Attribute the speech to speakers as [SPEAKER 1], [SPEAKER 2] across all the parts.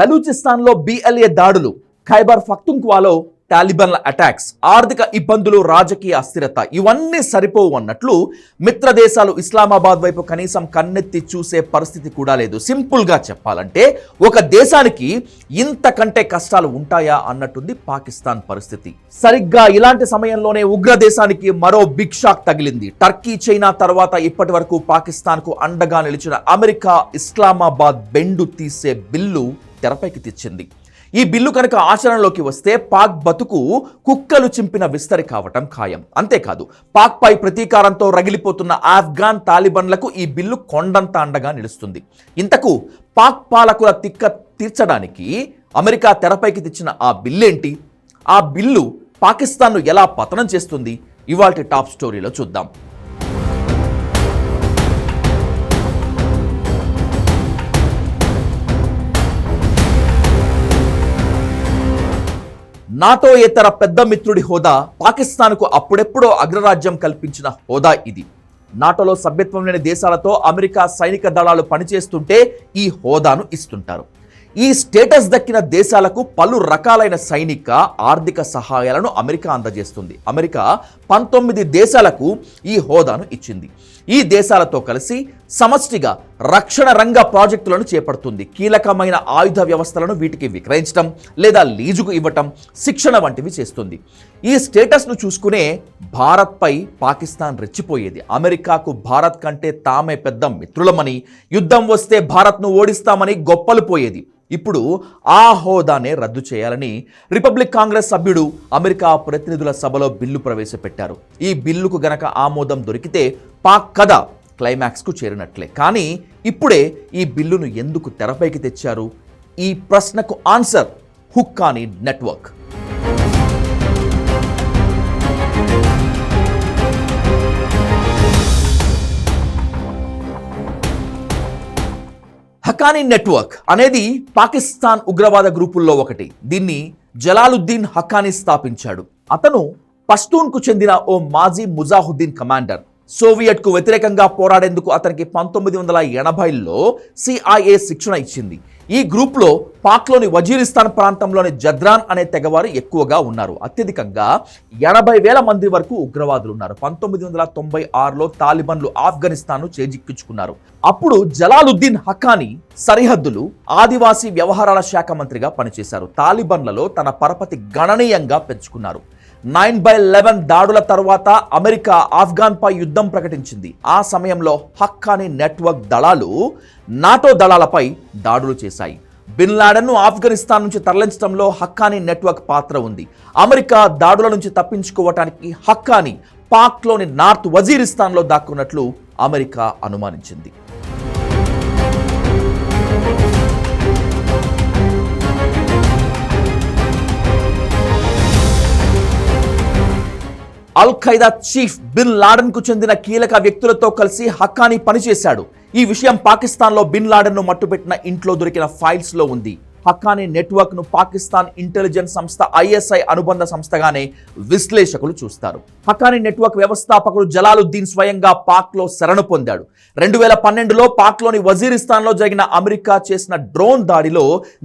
[SPEAKER 1] బలూచిస్తాన్లో BLA దాడులు. ఖైబర్ ఫక్తుంక్వాలో టాలిబన్ల అటాక్స్. ఆర్థిక ఇబ్బందులు రాజకీయ అస్థిరత ఇవన్నీ సరిపోవు అన్నట్లు మిత్ర దేశాలు ఇస్లామాబాద్ వైపు కనీసం కన్నెత్తి చూసే పరిస్థితి కూడా లేదు. సింపుల్గా చెప్పాలంటే ఒక దేశానికి ఇంతకంటే కష్టాలు ఉంటాయా అన్నట్టుంది పాకిస్తాన్ పరిస్థితి. సరిగ్గా ఇలాంటి సమయంలోనే ఉగ్ర దేశానికి మరో బిగ్ షాక్ తగిలింది. టర్కీ చైనా తర్వాత ఇప్పటి వరకు పాకిస్తాన్కు అండగా నిలిచిన అమెరికా ఇస్లామాబాద్ బెండు తీసే బిల్లు తెరపైకి తెచ్చింది. ఈ బిల్లు కనుక ఆచరణలోకి వస్తే పాక్ బతుకు కుక్కలు చింపిన విస్తరి కావటం ఖాయం. అంతేకాదు పాక్పై ప్రతీకారంతో రగిలిపోతున్న ఆఫ్ఘాన్ తాలిబన్లకు ఈ బిల్లు కొండంత అండగా నిలుస్తుంది. ఇంతకు పాక్ పాలకుల తిక్క తీర్చడానికి అమెరికా తెరపైకి తెచ్చిన ఆ బిల్లేంటి? ఆ బిల్లు పాకిస్తాన్ను ఎలా పతనం చేస్తుంది? ఇవాల్టి టాప్ స్టోరీలో చూద్దాం. నాటో ఇతర పెద్ద మిత్రుడి హోదా పాకిస్తాన్కు అప్పుడెప్పుడో అగ్రరాజ్యం కల్పించిన హోదా ఇది. నాటోలో సభ్యత్వం లేని దేశాలతో అమెరికా సైనిక దళాలు పనిచేస్తుంటే ఈ హోదాను ఇస్తుంటారు. ఈ స్టేటస్ దక్కిన దేశాలకు పలు రకాలైన సైనిక ఆర్థిక సహాయాలను అమెరికా అందజేస్తుంది. అమెరికా పంతొమ్మిది దేశాలకు ఈ హోదాను ఇచ్చింది. ఈ దేశాలతో కలిసి సమష్టిగా రక్షణ రంగ ప్రాజెక్టులను చేపడుతుంది. కీలకమైన ఆయుధ వ్యవస్థలను వీటికి విక్రయించడం లేదా లీజుకు ఇవ్వటం శిక్షణ వంటివి చేస్తుంది. ఈ స్టేటస్ను చూసుకునే భారత్పై పాకిస్తాన్ రెచ్చిపోయేది. అమెరికాకు భారత్ కంటే తామే పెద్ద మిత్రులమని యుద్ధం వస్తే భారత్ను ఓడిస్తామని గొప్పలు పోయేది. ఇప్పుడు ఆ హోదానే రద్దు చేయాలని రిపబ్లిక్ కాంగ్రెస్ సభ్యుడు అమెరికా ప్రతినిధుల సభలో బిల్లు ప్రవేశపెట్టారు. ఈ బిల్లుకు గనక ఆమోదం దొరికితే పాక్ కథ క్లైమాక్స్కు చేరినట్లే. కానీ ఇప్పుడే ఈ బిల్లును ఎందుకు తెరపైకి తెచ్చారు? ఈ ప్రశ్నకు answer Haqqani network. Haqqani network అనేది పాకిస్తాన్ ఉగ్రవాద గ్రూపుల్లో ఒకటి. దీన్ని జలాలుద్దీన్ హకానీ స్థాపించాడు. అతను పష్తూన్కు చెందిన ఓ మాజీ ముజాహుద్దీన్ కమాండర్. సోవియట్కు వ్యతిరేకంగా పోరాడేందుకు అతనికి పంతొమ్మిది వందల ఎనభైలో సిఐఏ శిక్షణ ఇచ్చింది. ఈ గ్రూప్లో పాక్లోని వజీరిస్తాన్ ప్రాంతంలోని జద్రాన్ అనే తెగవారు ఎక్కువగా ఉన్నారు. అత్యధికంగా ఎనభై వేల మంది వరకు ఉగ్రవాదులు ఉన్నారు. పంతొమ్మిది వందల తొంభై ఆరులో తాలిబన్లు ఆఫ్ఘనిస్తాన్ను చేజిక్కించుకున్నారు. అప్పుడు జలాలుద్దీన్ హకానీ సరిహద్దులు ఆదివాసీ వ్యవహారాల శాఖ మంత్రిగా పనిచేశారు. తాలిబన్లలో తన పరపతి గణనీయంగా పెంచుకున్నారు. నైన్ బై లెవెన్ దాడుల తర్వాత అమెరికా ఆఫ్ఘాన్పై యుద్ధం ప్రకటించింది. ఆ సమయంలో హక్కానీ నెట్వర్క్ దళాలు నాటో దళాలపై దాడులు చేశాయి. బిన్ లాడెన్ను ఆఫ్ఘనిస్తాన్ నుంచి తరలించడంలో హక్కానీ నెట్వర్క్ పాత్ర ఉంది. అమెరికా దాడుల నుంచి తప్పించుకోవటానికి హక్కానీ పాక్లోని నార్త్ వజీరిస్తాన్లో దాక్కున్నట్లు అమెరికా అనుమానించింది. అల్ ఖైదా చీఫ్ బిన్ లాడెన్కు చెందిన కీలక వ్యక్తులతో కలిసి హక్కాని పనిచేశాడు. ఈ విషయం పాకిస్తాన్లో బిన్ లాడెన్ను మట్టుపెట్టిన ఇంట్లో దొరికిన ఫైల్స్లో ఉంది. హక్కానీ నెట్వర్క్ను పాకిస్తాన్ ఇంటెలిజెన్స్ సంస్థ ఐఎస్ఐ అనుబంధ సంస్థగానే విశ్లేషకులు చూస్తారు. హక్కానీ నెట్వర్క్ వ్యవస్థాపకుడు జలాలుద్దీన్ స్వయంగా పాక్లో శరణు పొందాడు. రెండు వేల పన్నెండులో పాక్లోని వజీరిస్తాన్లో జరిగిన అమెరికా చేసిన డ్రోన్ దాడిలో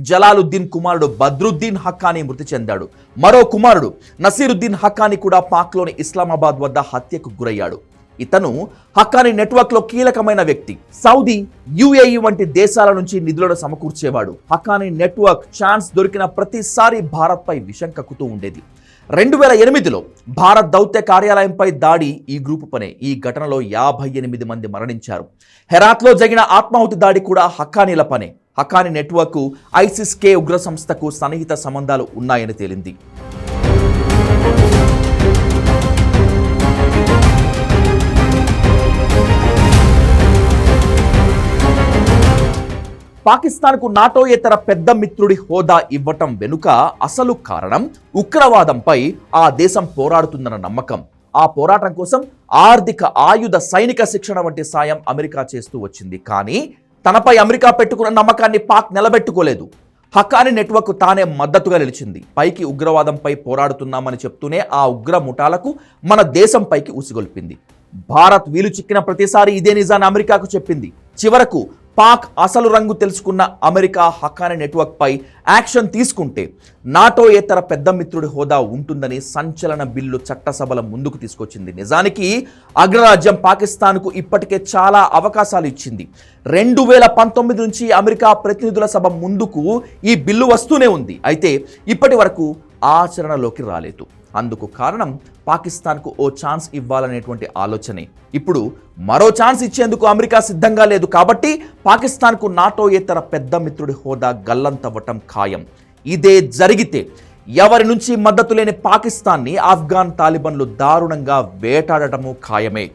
[SPEAKER 1] జలాలుద్దీన్ కుమారుడు బద్రుద్దీన్ హక్కానీ మృతి చెందాడు. మరో కుమారుడు నసీరుద్దీన్ హక్కానీ కూడా పాక్లోని ఇస్లామాబాద్ వద్ద హత్యకు గురయ్యాడు. ఇతను హక్కాని నెట్వర్క్లో కీలకమైన వ్యక్తి. సౌదీ యుఏఈ వంటి దేశాల నుంచి నిధులను సమకూర్చేవాడు. హక్కాని నెట్వర్క్ ఛాన్స్ దొరికిన ప్రతిసారి భారత్పై విషం కక్కుతూ ఉండేది. రెండు వేల ఎనిమిదిలో భారత్ దౌత్య కార్యాలయంపై దాడి ఈ గ్రూపు పనే. ఈ ఘటనలో యాభై ఎనిమిది మంది మరణించారు. హెరాత్లో జరిగిన ఆత్మాహుతి దాడి కూడా హక్కానీల పనే. హక్కాని నెట్వర్క్ ఐసిస్ కే ఉగ్ర సంస్థకు సన్నిహిత సంబంధాలు ఉన్నాయని తేలింది. పాకిస్తాన్కు నాటోయేతర పెద్ద మిత్రుడి హోదా ఇవ్వటం వెనుక అసలు కారణం ఉగ్రవాదంపై ఆ దేశం పోరాడుతుందన్న నమ్మకం. ఆ పోరాటం కోసం ఆర్థిక ఆయుధ సైనిక శిక్షణ వంటి సాయం అమెరికా చేస్తూ వచ్చింది. కానీ తనపై అమెరికా పెట్టుకున్న నమ్మకాన్ని పాక్ నిలబెట్టుకోలేదు. హకాని నెట్వర్క్ తానే మద్దతుగా నిలిచింది. పైకి ఉగ్రవాదంపై పోరాడుతున్నామని చెప్తూనే ఆ ఉగ్ర ముఠాలకు మన దేశంపైకి ఉసిగొల్పింది. భారత్ వీలు చిక్కిన ప్రతిసారి ఇదే నిజాన్ని అమెరికాకు చెప్పింది. చివరకు పాక్ అసలు రంగు తెలుసుకున్న అమెరికా హక్కానీ నెట్వర్క్పై యాక్షన్ తీసుకుంటే నాటో ఏతర పెద్ద మిత్రుడి హోదా ఉంటుందని సంచలన బిల్లు చట్టసభల ముందుకు తీసుకొచ్చింది. నిజానికి అగ్రరాజ్యం పాకిస్తాన్కు ఇప్పటికే చాలా అవకాశాలు ఇచ్చింది. రెండు వేల పంతొమ్మిది నుంచి అమెరికా ప్రతినిధుల సభ ముందుకు ఈ బిల్లు వస్తూనే ఉంది. అయితే ఇప్పటి వరకు ఆచరణలోకి రాలేదు. అందుకు కారణం పాకిస్తాన్కు ఓ ఛాన్స్ ఇవ్వాలనేటువంటి ఆలోచనే. ఇప్పుడు మరో ఛాన్స్ ఇచ్చేందుకు అమెరికా సిద్ధంగా లేదు కాబట్టి పాకిస్తాన్కు నాటోయేతర పెద్ద మిత్రుడి హోదా గల్లంతవ్వటం ఖాయం. ఇదే జరిగితే ఎవరి నుంచి మద్దతు లేని పాకిస్తాన్ని ఆఫ్ఘాన్ తాలిబన్లు దారుణంగా వేటాడటము ఖాయమే.